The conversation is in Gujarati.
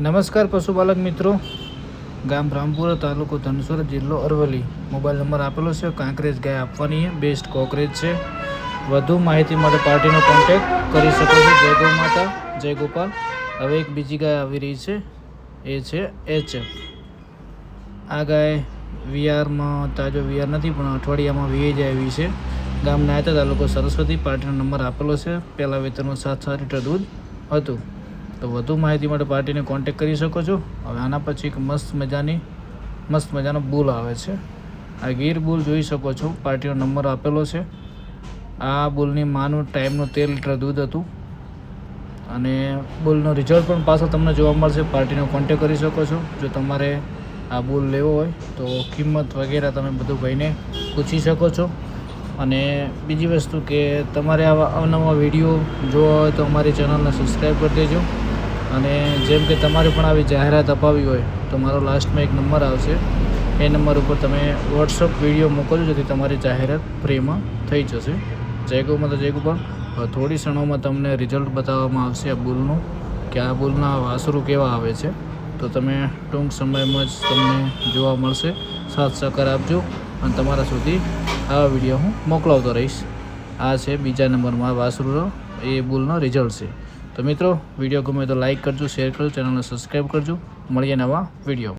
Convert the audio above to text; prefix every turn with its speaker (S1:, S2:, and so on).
S1: નમસ્કાર પશુપાલક મિત્રો. ગામ રામપુરા તાલુકો ધનસુર, જિલ્લો અરવલી મોબાઈલ નંબર આપેલો છે, કાંકરેજ ગાય આપવાની બેસ્ટ કોકરેજ છે. વધુ માહિતી માટે પાર્ટીનો કોન્ટેક કરી શકો છો. જય ગૌ માતા, જય ગોપાલ. હવે એક બીજી ગાય આવી રહી છે, એ છે એચએફ આ ગાય વીઆરમાં, તાજો વીઆર નથી, પણ અઠવાડિયામાં વીએ જાય એવી છે. ગામ નાયતા તાલુકો સરસ્વતી, પાર્ટીનો નંબર આપેલો છે. પહેલાં વેતરનું સાત સાત લીટર દૂધ હતું. તો વધુ માહિતી માટે પાર્ટીને કોન્ટેક કરી શકો છો. હવે આના પછી એક મસ્ત મજાની, મસ્ત મજાનો બુલ આવે છે. આ ગીર બુલ જોઈ શકો છો, પાર્ટીનો નંબર આપેલો છે. આ બુલની માનું ટાઈમનું તેર લીટર દૂધ હતું. અને બુલનો રિઝલ્ટ પણ પાછો તમને જોવા મળશે, પાર્ટીનો કોન્ટેક કરી શકો છો. જો તમારે આ બુલ લેવો હોય, તો કિંમત વગેરે તમે બધું ભાઈને પૂછી શકો છો. અને બીજી વસ્તુ કે તમારે આવા અવનવા વીડિયો જોવા હોય તો અમારી ચેનલને સબસ્ક્રાઈબ કરી દેજો. અને જેમ કે તમારે પણ આવી જાહેરાત અપાવી હોય, તો મારો લાસ્ટમાં એક નંબર આવશે. એ નંબર ઉપર તમે વોટ્સઅપ વીડિયો મોકલજો, જેથી તમારી જાહેરાત ફ્રીમાં થઈ જશે. જયગુમાં તો માતા, જય થોડી ક્ષણોમાં તમને રિઝલ્ટ બતાવવામાં આવશે આ બુલનું કે આ બુલના વાસરું કેવા આવે છે. તો તમે ટૂંક સમયમાં જ તમને જોવા મળશે. સાથ સહકાર આપજો, અને તમારા સુધી આવા વીડિયો હું મોકલાવતો રહીશ. આ છે બીજા નંબરમાં વાસરુનો, એ બુલનો રિઝલ્ટ છે. તો મિત્રો, વીડિયો ગમે તો લાઈક કરજો શેર કરજો ચેનલને સબસ્ક્રાઈબ કરજો. મળીએ નવા વીડિયો